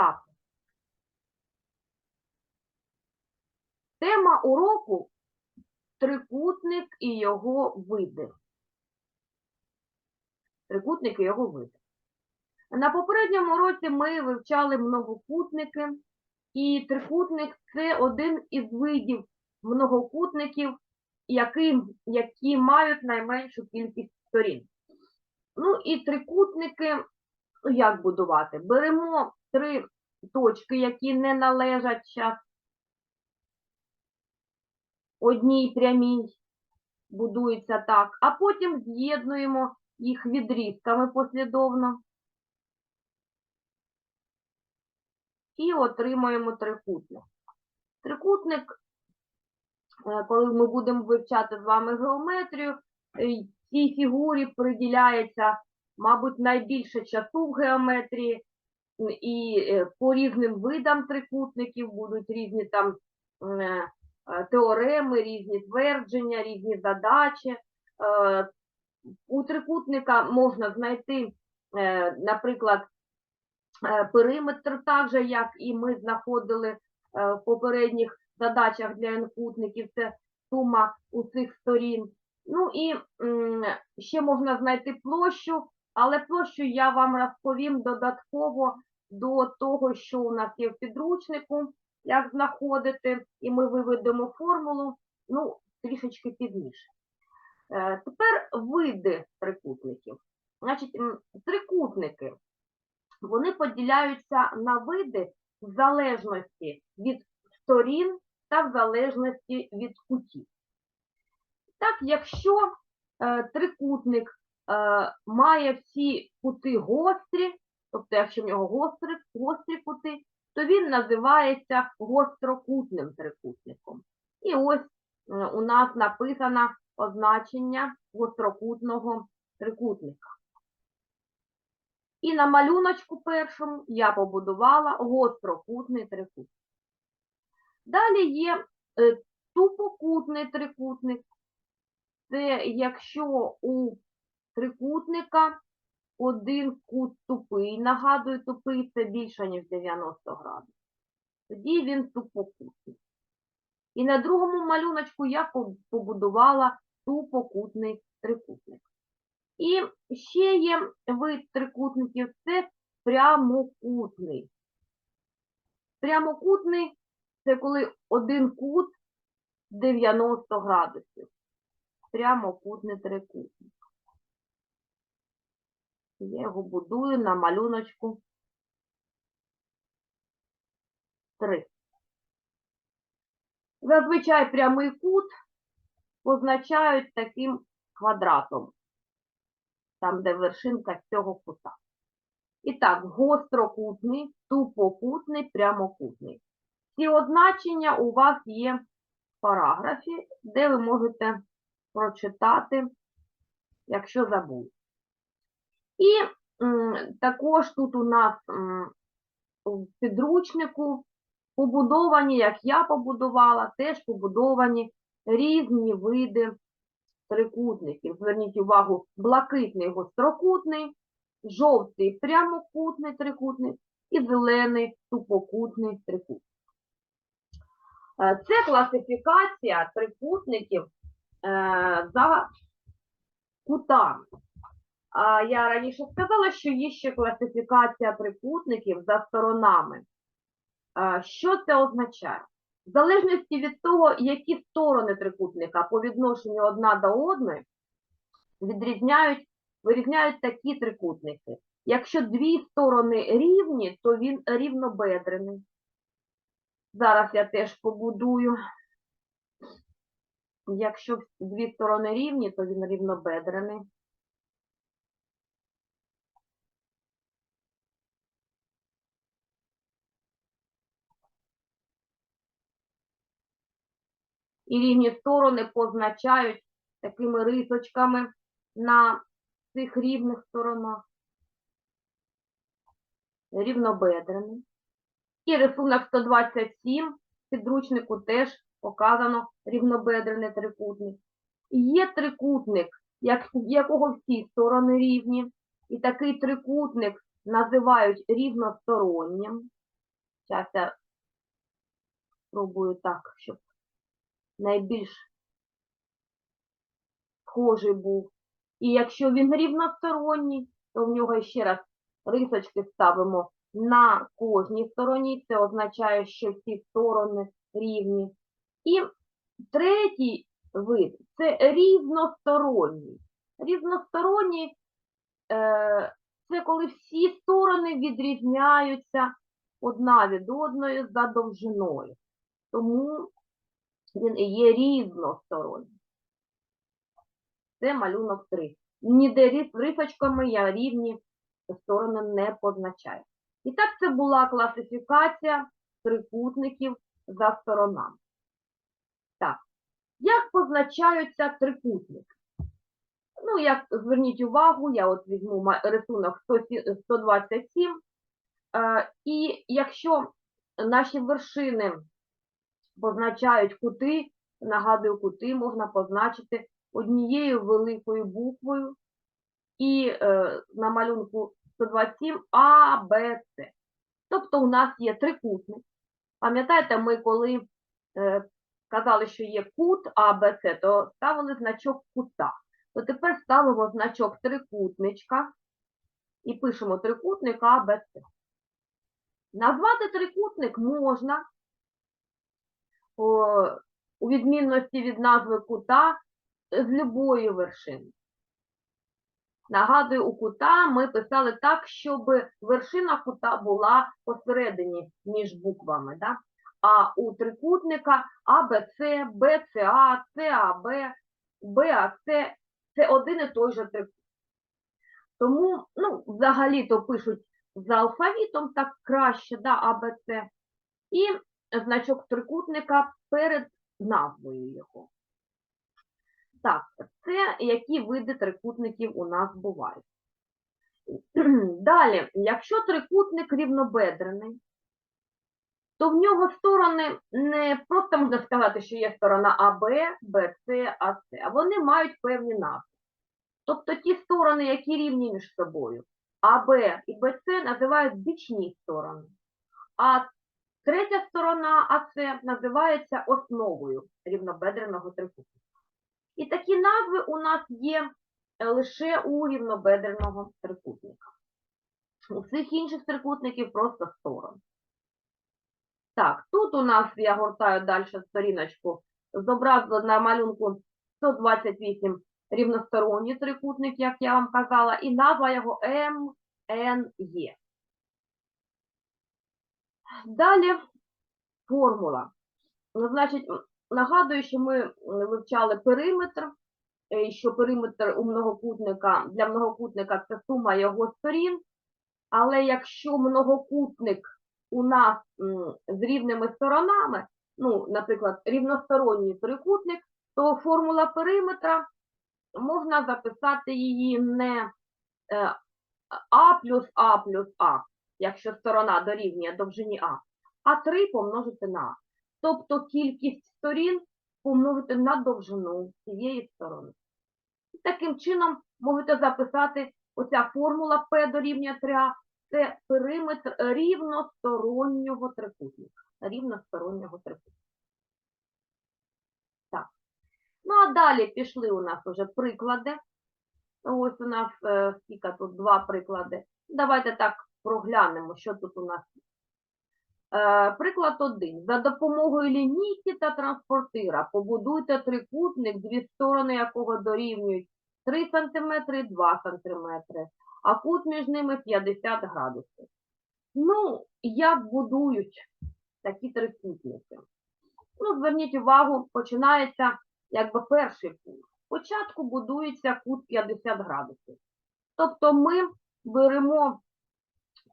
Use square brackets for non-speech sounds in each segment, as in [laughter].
Так. Тема уроку трикутник і його види. Трикутник і його види. На попередньому уроці ми вивчали многокутники, і трикутник це один із видів многокутників, які, які мають найменшу кількість сторін. Ну і трикутники, як будувати? Беремо три точки, які не належать зараз одній прямій, будується так, а потім з'єднуємо їх відрізками послідовно. І отримуємо трикутник. Трикутник, е, коли ми будемо вивчати з вами геометрію, е, цій фігурі приділяється, мабуть, найбільше часу в геометрії, і е, по різним видам трикутників будуть різні там е, теореми, різні твердження, різні задачі. Е, У трикутника можна знайти, наприклад, периметр, так же, як і ми знаходили в попередніх задачах для n-кутників, це сума усіх сторін. Ну і ще можна знайти площу, але площу я вам розповім додатково до того, що у нас є в підручнику, як знаходити, і ми виведемо формулу, ну, трішечки пізніше. Е, Тепер види трикутників. Значить, трикутники, вони поділяються на види в залежності від сторін та в залежності від кутів. Так, якщо е, трикутник має всі кути гострі, тобто якщо в нього гострі, гострі кути, то він називається гострокутним трикутником. І ось е, у нас написано означення гострокутного трикутника. І на малюночку першому я побудувала гострокутний трикутник. Далі є е, тупокутний трикутник. Це якщо у трикутника один кут тупий, нагадую, тупий це більше, ніж 90 градусів. Тоді він тупокутний. І на другому малюночку я побудувала тупокутний трикутник. І ще є вид трикутників це прямокутний. Прямокутний це коли один кут 90 градусів. Прямокутний трикутник. Я його будую на малюночку 3. Зазвичай прямий кут позначають таким квадратом, там, де вершинка цього кута. І так, гострокутний, тупокутний, прямокутний. Ці означення у вас є в параграфі, де ви можете прочитати, якщо забули. І також тут у нас в підручнику побудовані, як я побудувала, теж побудовані різні види трикутників. Зверніть увагу, блакитний гострокутний, жовтий прямокутний трикутник і зелений тупокутний трикутник. Е, Це класифікація трикутників е, за кутами. А я раніше сказала, що є ще класифікація трикутників за сторонами. Що це означає? В залежності від того, які сторони трикутника по відношенню одна до одної, відрізняють, вирізняють такі трикутники. Якщо дві сторони рівні, то він рівнобедрений. Зараз я теж побудую. Якщо дві сторони рівні, то він рівнобедрений. І рівні сторони позначають такими рисочками на цих рівних сторонах. Рівнобедрений. І рисунок 127 в підручнику теж показано рівнобедрений трикутник. І є трикутник, як, якого всі сторони рівні, і такий трикутник називають рівностороннім. Зараз я спробую так, щоб найбільш схожий був. І якщо він рівносторонній, то в нього ще раз рисочки ставимо на кожній стороні. Це означає, що всі сторони рівні. І третій вид це різносторонній. Різносторонній е, це коли всі сторони відрізняються одна від одної за довжиною. Тому він є різносторонній. Це малюнок 3. Ніде рисочками я рівні сторони не позначаю. І так це була класифікація трикутників за сторонами. Так, як позначаються трикутники? Ну, як зверніть увагу, я от візьму рисунок 127. Е, і якщо наші вершини позначають кути, нагадую, кути можна позначити однією великою буквою і е, на малюнку 127 А, Б, С. Тобто у нас є трикутник. Пам'ятаєте, ми коли е, казали, що є кут А, Б, С, то ставили значок кута. То тепер ставимо значок трикутничка і пишемо трикутник А, Б, С. Назвати трикутник можна у відмінності від назви кута з любої вершини. Нагадую, у кута ми писали так, щоб вершина кута була посередині між буквами. Да? А у трикутника АБЦ, БЦА, САБ, БАЦ це один і той же трикутник. Тому, ну, взагалі-то пишуть за алфавітом так краще, да, АБЦ. І значок трикутника перед назвою його. Так, це які види трикутників у нас бувають. [clears throat] Далі, якщо трикутник рівнобедрений, то в нього сторони не просто можна сказати, що є сторона АБ, БЦ, АС, а вони мають певні назви. Тобто ті сторони, які рівні між собою, АБ і БЦ називають бічні сторони, а третя сторона АС називається основою рівнобедреного трикутника. І такі назви у нас є е, лише у рівнобедреного трикутника. У всіх інших трикутників просто сторон. Так, тут у нас, я гортаю далі сторіночку, зобразили на малюнку 128 рівносторонній трикутник, як я вам казала, і назва його МНЄ. Далі формула. Ну, значить, Нагадую, що ми вивчали периметр, е, що периметр у многокутника для многокутника це сума його сторін. Але якщо многокутник у нас з рівними сторонами, ну, наприклад, рівносторонній трикутник, то формула периметра можна записати її не е, А плюс А плюс А, якщо сторона дорівнює довжині А, а 3 помножити на А. Тобто кількість сторін помножити на довжину цієї сторони. І Таким чином можете записати оця формула P дорівнює 3А, це периметр рівностороннього трикутника. Рівностороннього трикутника. Так. Ну а далі пішли у нас уже приклади. Ось у нас е, скільки тут два приклади. Давайте так проглянемо, що тут у нас Е, Приклад 1. За допомогою лінійки та транспортира побудуйте трикутник, дві сторони якого дорівнюють 3 см і 2 см, а кут між ними 50 градусів. Ну, як будують такі трикутники? Ну, зверніть увагу, починається якби перший пункт. Спочатку будується кут 50 градусів. Тобто ми беремо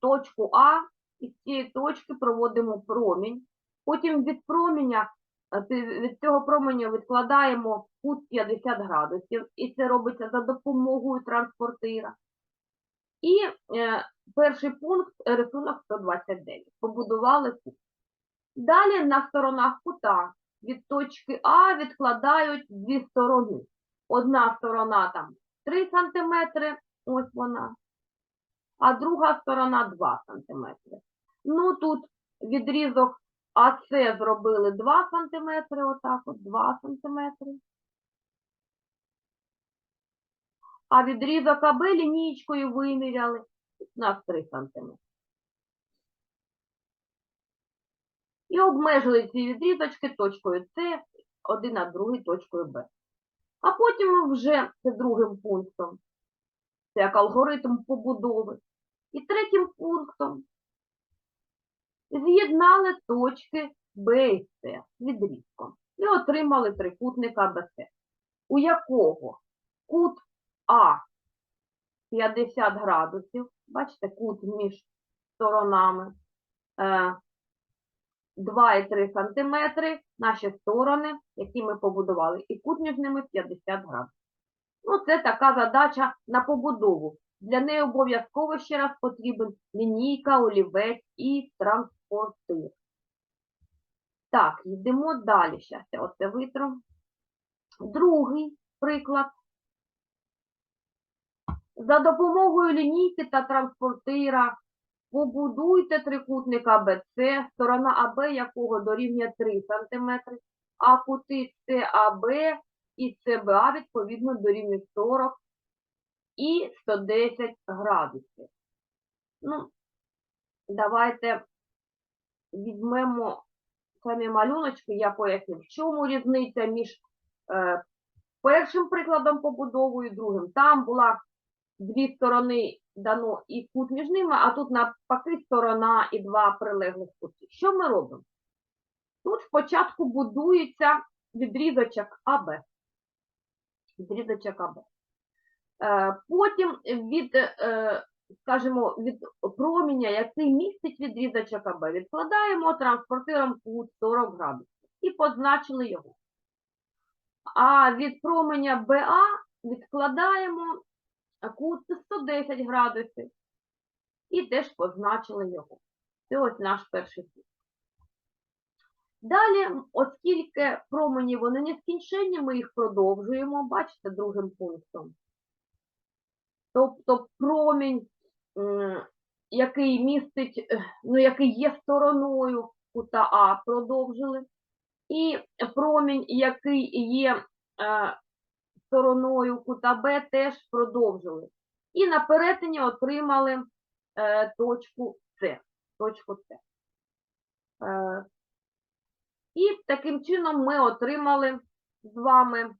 точку А і з цієї точки проводимо промінь. Потім від проміння, е, від цього променя відкладаємо кут 50 градусів, і це робиться за допомогою транспортира. І е, перший пункт рисунок 129. Побудували кут. Далі на сторонах кута від точки А відкладають дві сторони. Одна сторона там 3 см, ось вона, а друга сторона 2 см. Ну тут відрізок АС зробили 2 см, отак от 2 см. А відрізок АБ лінійкою виміряли на 3 см. І обмежили ці відрізочки точкою С, один а другий точкою Б. А потім вже це другим пунктом, це як алгоритм побудови. І третім пунктом з'єднали точки Б і С відрізком і отримали трикутник АБС, у якого кут А 50 градусів, бачите, кут між сторонами, е, 2,3 см наші сторони, які ми побудували, і кут між ними 50 градусів. Ну, це така задача на побудову. Для неї обов'язково ще раз потрібен лінійка, олівець і транспортир. Так, йдемо далі. Зараз я оце витру. Другий приклад. За допомогою лінійки та транспортира побудуйте трикутник АБЦ, сторона АБ якого дорівнює 3 см, а кути САБ і СБА відповідно дорівнюють 40 і 110 градусів. Ну, давайте візьмемо самі малюночки, я поясню, в чому різниця між е, першим прикладом побудовою і другим. Там була дві сторони дано і кут між ними, а тут навпаки сторона і два прилеглих кути. Що ми робимо? Тут спочатку будується відрізочок АБ. Відрізочок АБ. Е, Потім від, е, скажімо, від проміння, який містить відрізочок АБ, відкладаємо транспортиром кут 40 градусів і позначили його. А від променя БА відкладаємо кут 110 градусів і теж позначили його. Це ось наш перший кут. Далі, оскільки промені вони нескінченні, ми їх продовжуємо, бачите, другим пунктом. Тобто промінь, який містить, е, ну, який є стороною кута А, продовжили. І промінь, який є е, стороною кута Б, теж продовжили. І на перетині отримали е, точку С. Точку С. І таким чином ми отримали з вами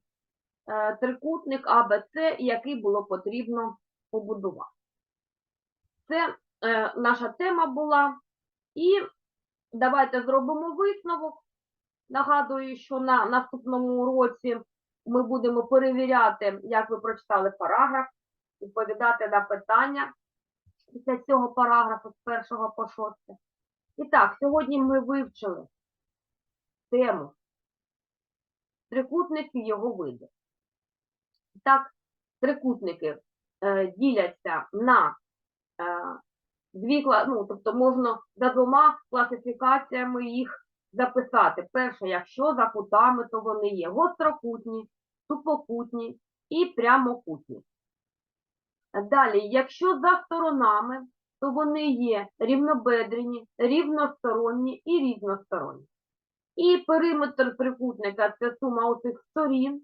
е, трикутник АБЦ, який було потрібно побудувати. Це е, наша тема була. І давайте зробимо висновок. Нагадую, що на наступному уроці ми будемо перевіряти, як ви прочитали параграф, відповідати на питання після цього параграфу з першого по шосте. І так, сьогодні ми вивчили тему трикутники його види. Так, трикутники е, діляться на е, дві ну, тобто можна за двома класифікаціями їх записати. Перше, якщо за кутами, то вони є гострокутні, тупокутні і прямокутні. Далі, якщо за сторонами, то вони є рівнобедрені, рівносторонні і різносторонні. І периметр трикутника це сума усіх сторін.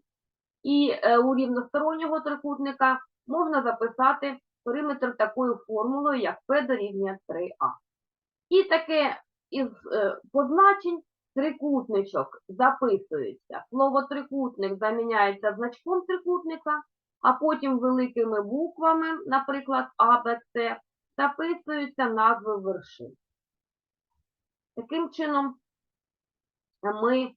І е, у рівностороннього трикутника можна записати периметр такою формулою, як P дорівнює 3А. І таке із е, позначень трикутничок записується. Слово трикутник заміняється значком трикутника, а потім великими буквами, наприклад, А, Б, С, записуються назви вершин. Таким чином, ми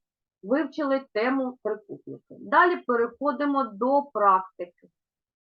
вивчили тему трикутники. Далі переходимо до практики.